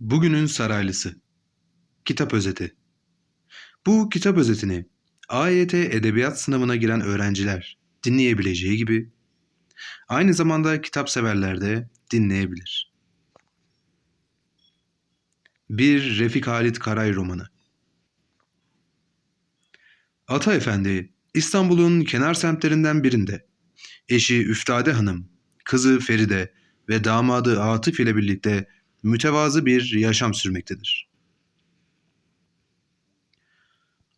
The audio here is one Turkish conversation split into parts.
Bugünün Saraylısı. Kitap özeti. Bu kitap özetini AYT Edebiyat sınavına giren öğrenciler dinleyebileceği gibi aynı zamanda kitap severler de dinleyebilir. Bir Refik Halit Karay romanı. Ata Efendi İstanbul'un kenar semtlerinden birinde eşi Üftade Hanım, kızı Feride ve damadı Atıf ile birlikte mütevazı bir yaşam sürmektedir.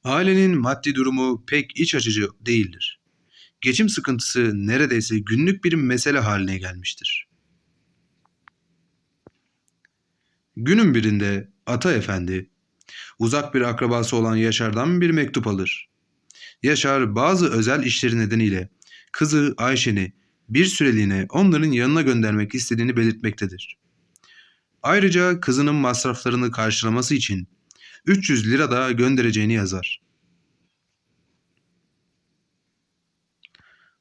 Ailenin maddi durumu pek iç açıcı değildir. Geçim sıkıntısı neredeyse günlük bir mesele haline gelmiştir. Günün birinde Ata Efendi uzak bir akrabası olan Yaşar'dan bir mektup alır. Yaşar bazı özel işleri nedeniyle kızı Ayşen'i bir süreliğine onların yanına göndermek istediğini belirtmektedir. Ayrıca kızının masraflarını karşılaması için 300 lira da göndereceğini yazar.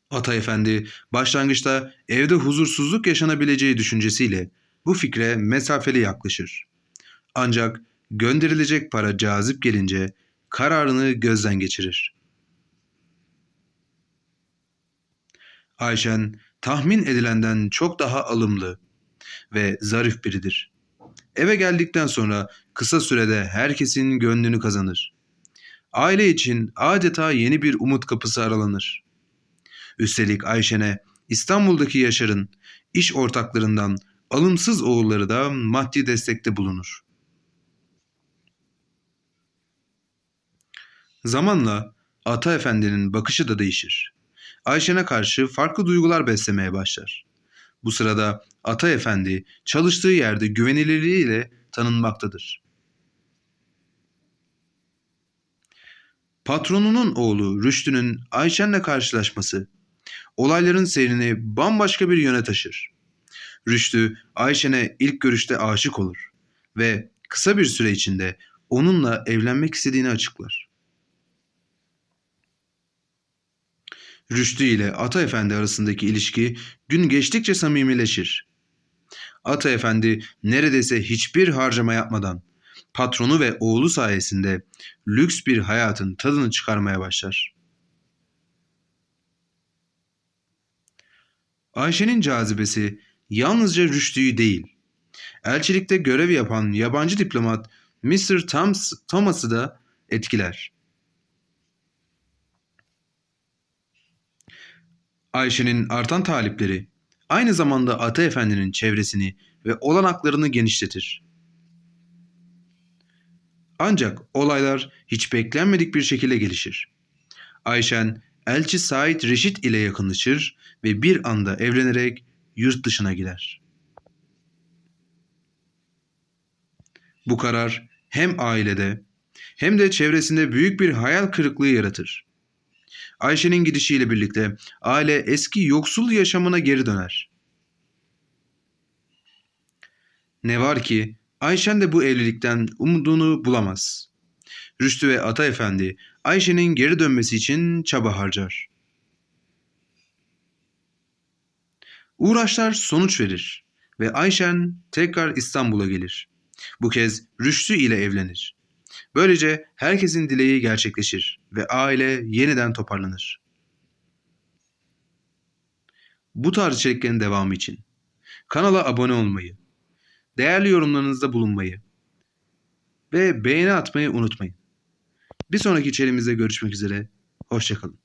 Ata Efendi başlangıçta evde huzursuzluk yaşanabileceği düşüncesiyle bu fikre mesafeli yaklaşır. Ancak gönderilecek para cazip gelince kararını gözden geçirir. Ayşen tahmin edilenden çok daha alımlı ve zarif biridir. Eve geldikten sonra kısa sürede herkesin gönlünü kazanır. Aile için adeta yeni bir umut kapısı aralanır. Üstelik Ayşen'e İstanbul'daki Yaşar'ın iş ortaklarından alımsız oğulları da maddi destekte bulunur. Zamanla Ata Efendi'nin bakışı da değişir. Ayşen'e karşı farklı duygular beslemeye başlar. Bu sırada Ata Efendi çalıştığı yerde güvenilirliğiyle tanınmaktadır. Patronunun oğlu Rüştü'nün Ayşen'le karşılaşması olayların seyrini bambaşka bir yöne taşır. Rüştü Ayşen'e ilk görüşte aşık olur ve kısa bir süre içinde onunla evlenmek istediğini açıklar. Rüştü ile Ata Efendi arasındaki ilişki gün geçtikçe samimileşir. Ata Efendi neredeyse hiçbir harcama yapmadan patronu ve oğlu sayesinde lüks bir hayatın tadını çıkarmaya başlar. Ayşe'nin cazibesi yalnızca Rüştü'yü değil, elçilikte görev yapan yabancı diplomat Mr. Thomas, Thomas'ı da etkiler. Ayşe'nin artan talipleri aynı zamanda Ata Efendi'nin çevresini ve olanaklarını genişletir. Ancak olaylar hiç beklenmedik bir şekilde gelişir. Ayşen elçi Said Reşit ile yakınlaşır ve bir anda evlenerek yurt dışına gider. Bu karar hem ailede hem de çevresinde büyük bir hayal kırıklığı yaratır. Ayşe'nin gidişiyle birlikte aile eski yoksul yaşamına geri döner. Ne var ki Ayşen de bu evlilikten umudunu bulamaz. Rüştü ve Ata Efendi Ayşe'nin geri dönmesi için çaba harcar. Uğraşlar sonuç verir ve Ayşen tekrar İstanbul'a gelir. Bu kez Rüştü ile evlenir. Böylece herkesin dileği gerçekleşir ve aile yeniden toparlanır. Bu tarz içeriklerin devamı için kanala abone olmayı, değerli yorumlarınızda bulunmayı ve beğeni atmayı unutmayın. Bir sonraki içeriğimizde görüşmek üzere, hoşçakalın.